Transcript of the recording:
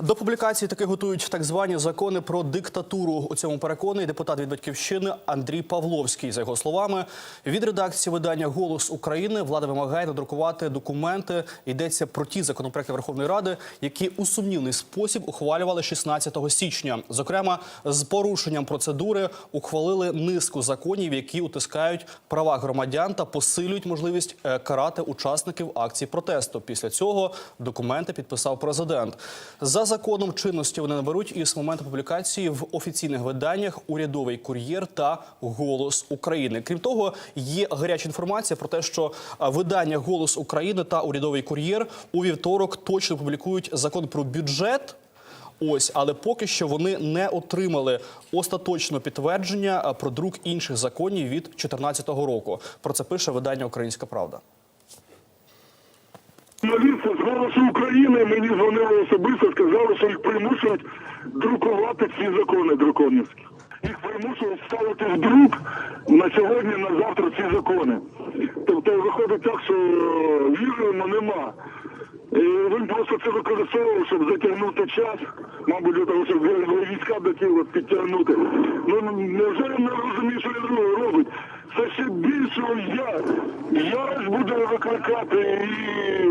До публікації таки готують так звані закони про диктатуру. У цьому переконаний депутат від батьківщини Андрій Павловський. За його словами, від редакції видання Голос України влада вимагає надрукувати документи. Йдеться про ті законопроекти Верховної Ради, які у сумнівний спосіб ухвалювали 16 січня. Зокрема, з порушенням процедури ухвалили низку законів, які утискають права громадян та посилюють можливість е, карати учасників акцій протесту. Після цього документи підписав президент. За законом чинності вони наберуть із моменту публікації в офіційних виданнях Урядовий кур'єр та Голос України. Крім того, є гаряча інформація про те, що видання Голос України та Урядовий кур'єр у вівторок точно публікують закон про бюджет. Ось, але поки що вони не отримали остаточного підтвердження про друк інших законів від 2014 року. Про це пише видання Українська Правда. Журналісти з голосу України мені дзвонили особисто, сказали, що їх примушують друкувати ці закони драконівські. Їх примушують ставити в друк на сьогодні, на завтра ці закони. Тобто виходить так, що віримо нема. І він просто це використовував, щоб затягнути час, мабуть, для того, щоб війська до Києва підтягнути. Ну невже не розуміє, що він робить? Це ще більшого я. Ярость буде викликати і